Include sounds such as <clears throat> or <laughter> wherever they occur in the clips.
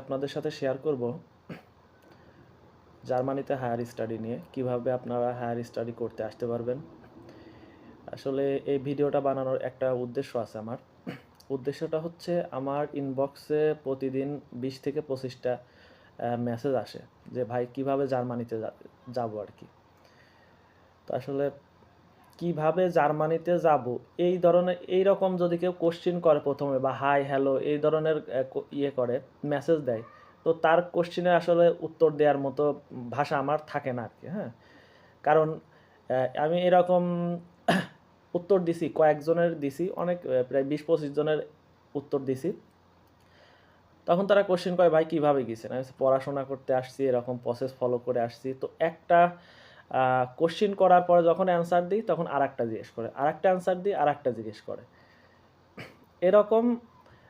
আপনাদের সাথে শেয়ার করব জার্মানিতে হায়ার স্টাডি নিয়ে, কীভাবে আপনারা হায়ার স্টাডি করতে আসতে পারবেন। আসলে এই ভিডিওটা বানানোর একটা উদ্দেশ্য আছে আমার। উদ্দেশ্যটা হচ্ছে আমার ইনবক্সে প্রতিদিন বিশ থেকে পঁচিশটা মেসেজ আসে যে, ভাই, কীভাবে জার্মানিতে যাব আর কি? তো আসলে কীভাবে জার্মানিতে যাব? এই ধরনের, এই রকম যদি কেউ কোশ্চিন করে প্রথমে বা হাই হ্যালো এই ধরনের ইয়ে করে মেসেজ দেয়, তো তার কোশ্চিনের আসলে উত্তর দেওয়ার মতো ভাষা আমার থাকে না আর কি হ্যাঁ? কারণ আমি এরকম <coughs> উত্তর দিছি, কয়েকজনের দিছি, অনেক প্রায় বিশ পঁচিশ জনের উত্তর দিছি। তখন তারা কোশ্চেন করে, ভাই, কীভাবে গেছেন? আমি পড়াশোনা করতে আসছি, এরকম প্রসেস ফলো করে আসছি। তো একটা কোশ্চিন করার পরে যখন অ্যান্সার দিই তখন আর একটা জিজ্ঞেস করে আর একটা অ্যান্সার দিই আর একটা জিজ্ঞেস করে। এরকম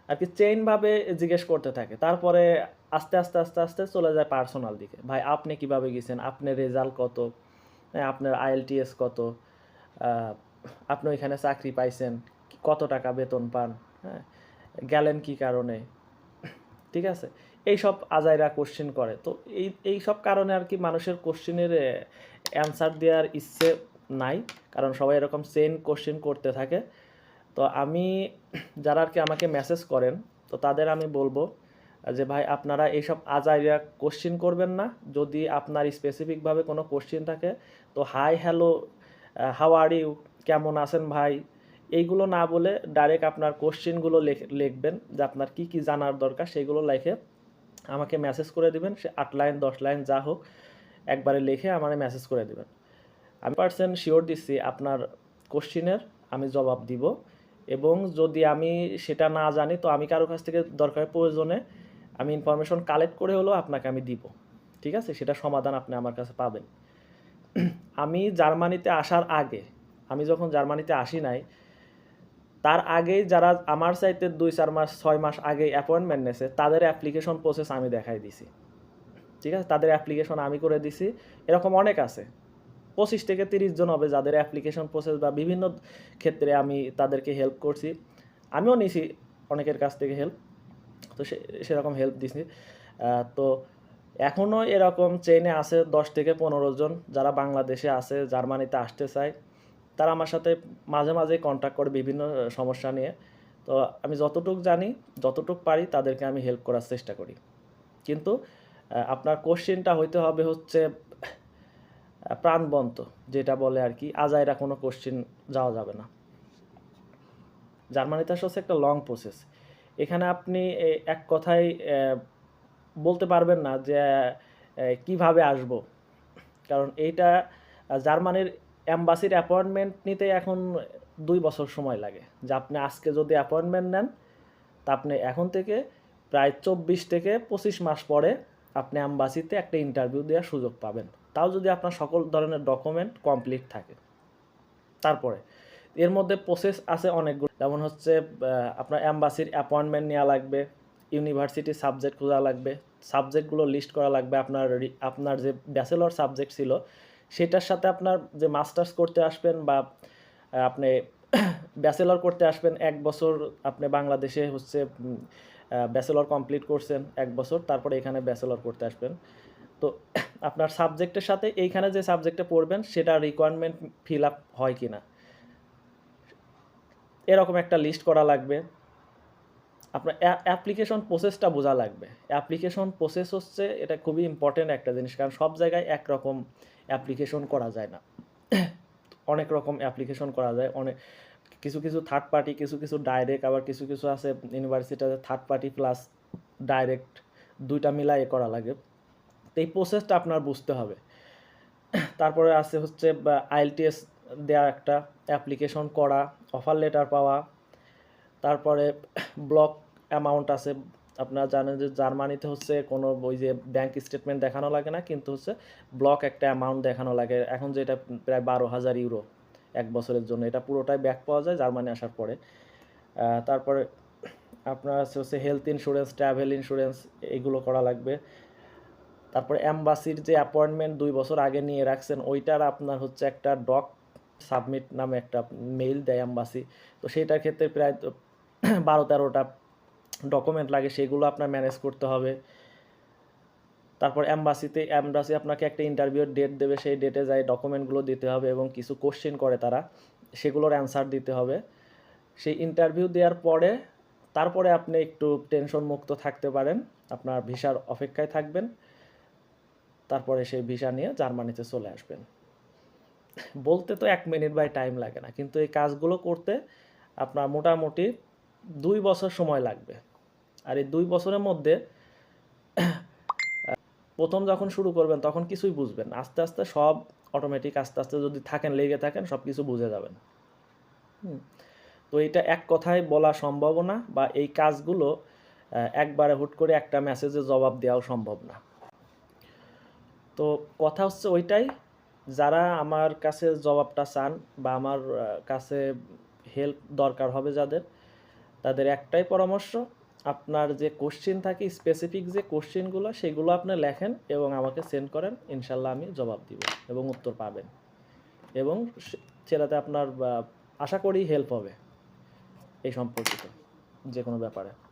আর কি চেইনভাবে জিজ্ঞেস করতে থাকে। তারপরে আস্তে আস্তে আস্তে আস্তে চলে যায় পার্সোনাল দিকে। ভাই আপনি কীভাবে গেছেন? আপনার রেজাল্ট কত? হ্যাঁ, আপনার আইএলটিএস কত? আপনি ওইখানে চাকরি পাইছেন? কত টাকা বেতন পান? হ্যাঁ গেলেন কি কারণে? ঠিক আছে? এইসব আজাইরা কোশ্চেন করে। তো এই এই সব কারণে আর কি মানুষের কোশ্চেনের অ্যান্সার দেওয়ার ইচ্ছে নাই, কারণ সবাই এরকম সেম কোশ্চেন করতে থাকে। তো আমি, যারা আর কি আমাকে মেসেজ করেন, তো তাদের আমি বলব, যে ভাই আপনারা এইসব আজাইরা কোশ্চেন করবেন না। যদি আপনার স্পেসিফিকভাবে কোনো কোশ্চেন থাকে, তো hi hello how are you কেমন আছেন ভাই? এইগুলো না বলে ডাইরেক্ট আপনার কোশ্চেনগুলো লিখবেন, যে আপনার কি কি জানার দরকার, সেগুলো লিখে আমাকে মেসেজ করে দিবেন, সে আট লাইন, দশ লাইন যা হোক। একবারে লিখে আমার মেসেজ করে দেবেন। আমি পার্সেন্ট শিওর দিচ্ছি আপনার কোশ্চিনের আমি জবাব দিব এবং যদি আমি সেটা না জানি, তো আমি কারও কাছ থেকে দরকার প্রয়োজনে আমি ইনফরমেশন কালেক্ট করে হলেও আপনাকে আমি দিব। ঠিক আছে? সেটা সমাধান আপনি আমার কাছে পাবেন। <clears throat> আমি জার্মানিতে আসার আগে, আমি যখন জার্মানিতে আসি নাই, তার আগেই যারা আমার চাইতে দুই, চার মাস, ছয় মাস আগে অ্যাপয়েন্টমেন্ট নেছে তাদের অ্যাপ্লিকেশন প্রসেস আমি দেখাই দিছি। ঠিক আছে? তাদের অ্যাপ্লিকেশন আমি করে দিছি। এরকম অনেক আছে। পঁচিশ থেকে তিরিশ জন হবে যাদের অ্যাপ্লিকেশন প্রসেস বা বিভিন্ন ক্ষেত্রে আমি তাদেরকে হেল্প করছি। আমিও নিছি অনেকের কাছ থেকে হেল্প তো সেরকম হেল্প দিছি। তো এখনও এরকম চেইনে আছে দশ থেকে পনেরো জন যারা বাংলাদেশে আছে, জার্মানিতে আসতে চায়। তারা আমার সাথে মাঝে মাঝে কন্ট্যাক্ট করে বিভিন্ন সমস্যা নিয়ে। তো আমি যতটুক জানি, যতটুক পারি তাদেরকে আমি হেল্প করার চেষ্টা করি। কিন্তু আপনার কোশ্চেনটা হইতে হবে হচ্ছে প্রাণবন্ত, যেটা বলে আর কি, আজাইরা কোনো কোশ্চেন যাওয়া যাবে না। জার্মানিতে আসলে হচ্ছে একটা লং প্রসেস এখানে আপনি এক কথায় বলতে পারবেন না যে কীভাবে আসব। কারণ এইটা জার্মানির অ্যাম্বাসির অ্যাপয়েন্টমেন্ট নিতে এখন দুই বছর সময় লাগে। যে আপনি আজকে যদি অ্যাপয়েন্টমেন্ট নেন, তা আপনি এখন থেকে প্রায় চব্বিশ থেকে পঁচিশ মাস পরে আপনি অ্যাম্বাসিতে একটা ইন্টারভিউ দেওয়ার সুযোগ পাবেন। তাও যদি আপনার সকল ধরনের ডকুমেন্ট কমপ্লিট থাকে। তারপরে, এর মধ্যে প্রসেস আছে অনেকগুলো। যেমন হচ্ছে আপনার অ্যাম্বাসির অ্যাপয়েন্টমেন্ট নেওয়া লাগবে ইউনিভার্সিটি সাবজেক্ট খোঁজা লাগবে সাবজেক্টগুলো লিস্ট করা লাগবে, আপনার আপনার যে ব্যাচেলর সাবজেক্ট ছিল, সেটার সাথে আপনার যে মাস্টার্স করতে আসবেন বা আপনি <coughs> ব্যাচেলর করতে আসবেন, এক বছর আপনি বাংলাদেশে হচ্ছে ব্যাচেলর কমপ্লিট করছেন এক বছর, তারপরে এখানে ব্যাচেলর করতে আসবেন। তো <coughs> আপনার সাবজেক্টের সাথে এইখানে যে সাবজেক্টে পড়বেন, সেটা রিকোয়ারমেন্ট ফিল আপ হয় কি না? এরকম একটা লিস্ট করা লাগবে। আপনার অ্যাপ্লিকেশন প্রসেসটা বোঝা লাগবে। অ্যাপ্লিকেশন প্রসেস হচ্ছে, এটা খুবই ইম্পর্টেন্ট একটা জিনিস, কারণ সব জায়গায় একরকম অ্যাপ্লিকেশন করা যায় না। <coughs> অনেক রকম অ্যাপ্লিকেশন করা যায় অনেক কিছু কিছু থার্ড পার্টি কিছু কিছু ডাইরেক্ট আবার কিছু কিছু আছে ইউনিভার্সিটিতে থার্ড পার্টি প্লাস ডাইরেক্ট দুইটা মিলাই করা লাগে। তো এই প্রসেসটা আপনার বুঝতে হবে। তারপরে আছে হচ্ছে আইএলটিএস দেওয়া একটা অ্যাপ্লিকেশন করা অফার লেটার পাওয়া, তারপরে ব্লক অ্যামাউন্ট আছে। আপনারা জানেন যে জার্মানিতে হচ্ছে কোনো ওই যে ব্যাংক স্টেটমেন্ট দেখানো লাগে না, কিন্তু হচ্ছে ব্লক একটা অ্যামাউন্ট দেখানো লাগে। এখন যেটা প্রায় বারো হাজার ইউরো এক বছরের জন্য। এটা পুরোটাই ব্যাক পাওয়া যায় জার্মানি আসার পরে। তারপরে আপনার হচ্ছে হেলথ ইন্স্যুরেন্স ট্রাভেল ইন্স্যুরেন্স এগুলো করা লাগবে। তারপরে অ্যাম্বাসির যে অ্যাপয়েন্টমেন্ট দুই বছর আগে নিয়ে রাখছেন, ওইটার আপনার হচ্ছে একটা ডক সাবমিট নামে একটা মেইল দেয় অ্যাম্বাসি তো সেইটার ক্ষেত্রে প্রায় বারো তেরোটা ডকুমেন্ট লাগে, সেগুলো আপনার ম্যানেজ করতে হবে। তারপর অ্যাম্বাসিতে অ্যাম্বাসি আপনাকে একটা ইন্টারভিউর ডেট দেবে, সেই ডেটে যাই ডকুমেন্টগুলো দিতে হবে এবং কিছু কোশ্চেন করে তারা, সেগুলোর অ্যান্সার দিতে হবে। সেই ইন্টারভিউ দেওয়ার পরে, তারপরে আপনি একটু টেনশন মুক্ত থাকতে পারেন, আপনার ভিসার অপেক্ষায় থাকবেন, তারপরে সেই ভিসা নিয়ে জার্মানিতে চলে আসবেন। বলতে তো এক মিনিট বাই টাইম লাগে না, কিন্তু এই কাজগুলো করতে আপনার মোটামুটি দুই বছর সময় লাগবে। আর এই দুই বছরের মধ্যে প্রথম যখন শুরু করবেন, তখন কিছুই বুঝবেন আস্তে আস্তে সব অটোমেটিক আস্তে আস্তে যদি থাকেন, লেগে থাকেন, সব কিছু বুঝে যাবেন। তো এটা এক কথায় বলা সম্ভব না বা এই কাজগুলো একবারে হুট করে একটা মেসেজে জবাব দেওয়াও সম্ভব না। তো কথা হচ্ছে ওইটাই, যারা আমার কাছে জবাবটা চান বা আমার কাছে হেল্প দরকার হবে যাদের, তাদের একটাই পরামর্শ আপনার যে কোশ্চেন থাকে স্পেসিফিক যে কোশ্চেনগুলো সেগুলো আপনি লেখেন এবং আমাকে সেন্ড করেন, ইনশাল্লাহ আমি জবাব দিব এবং উত্তর পাবেন। এবং সেটাতে আপনার আশা করি হেল্প হবে। এই সম্পর্কিত যে কোনো ব্যাপারে।